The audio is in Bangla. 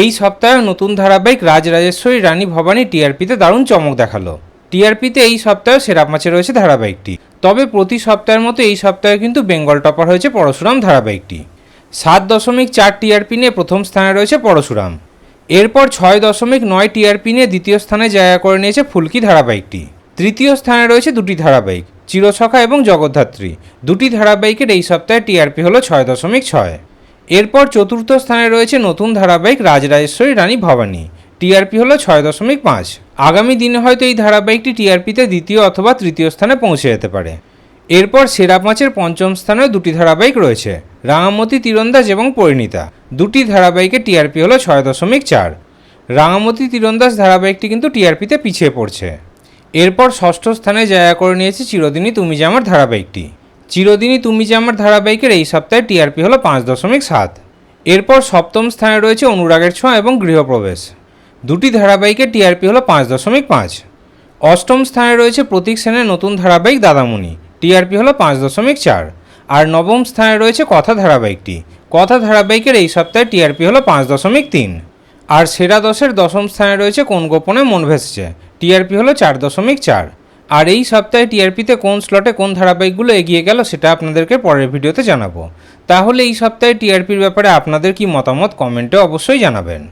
এই সপ্তাহে নতুন ধারাবাহিক রাজরাজেশ্বরী রানী ভবানী টিআরপিতে দারুণ চমক দেখাল। টিআরপিতে এই সপ্তাহে সেরা পাঁচে রয়েছে ধারাবাহিকটি। তবে প্রতি সপ্তাহের মতো এই সপ্তাহে কিন্তু বেঙ্গল টপার হয়েছে পরশুরাম ধারাবাহিকটি। সাত দশমিক চার টিআরপি নিয়ে প্রথম স্থানে রয়েছে পরশুরাম। এরপর ছয় দশমিক নয় টিআরপি নিয়ে দ্বিতীয় স্থানে জায়গা করে নিয়েছে ফুলকি ধারাবাহিকটি। তৃতীয় স্থানে রয়েছে দুটি ধারাবাহিক চিরছকা এবং জগদ্ধাত্রী। দুটি ধারাবাহিকের এই সপ্তাহে টিআরপি হলো ছয় দশমিক ছয়। এরপর চতুর্থ স্থানে রয়েছে নতুন ধারাবাহিক রাজরাজেশ্বরী রানী ভবানী। টিআরপি হলো ছয় দশমিক পাঁচ। আগামী দিনে হয়তো এই ধারাবাহিকটি টিআরপিতে দ্বিতীয় অথবা তৃতীয় স্থানে পৌঁছে যেতে পারে। এরপর সেরা পাঁচের পঞ্চম স্থানেও দুটি ধারাবাহিক রয়েছে, রাঙামতি, তীরন্দাজ এবং পরিণীতা। দুটি ধারাবাহিকের টিআরপি হলো ছয় দশমিক চার। রাঙামতি, তীরন্দাজ ধারাবাহিকটি কিন্তু টিআরপিতে পিছিয়ে পড়ছে। এরপর ষষ্ঠ স্থানে জায়গা করে নিয়েছে চিরদিনই তুমি যে আমার ধারাবাহিকটি। চিরদিনই তুমি যে আমার ধারাবাহিকের এই সপ্তাহে টিআরপি হলো পাঁচ দশমিক সাত। এরপর সপ্তম স্থানে রয়েছে অনুরাগের ছোঁয়া এবং গৃহপ্রবেশ। দুটি ধারাবাহিকের টিআরপি হলো পাঁচ দশমিক পাঁচ। অষ্টম স্থানে রয়েছে প্রতীক সেনের নতুন ধারাবাহিক দাদামণি। টিআরপি হলো পাঁচ দশমিক চার। আর নবম স্থানে রয়েছে কথা ধারাবাহিকটি। কথা ধারাবাহিকের এই সপ্তাহে টিআরপি হলো পাঁচ দশমিক তিন। আর সেরা দশের দশম স্থানে রয়েছে কোন গোপনে মন ভেসেছে? টিআরপি হলো চার দশমিক চার। আর এই সপ্তাহে টিআরপিতে কোন স্লটে কোন ধারাবাহিকগুলো এগিয়ে গেল সেটা আপনাদেরকে পরের ভিডিওতে জানাব। তাহলে এই সপ্তাহে টিআরপির ব্যাপারে আপনাদের কি মতামত কমেন্টে অবশ্যই জানাবেন।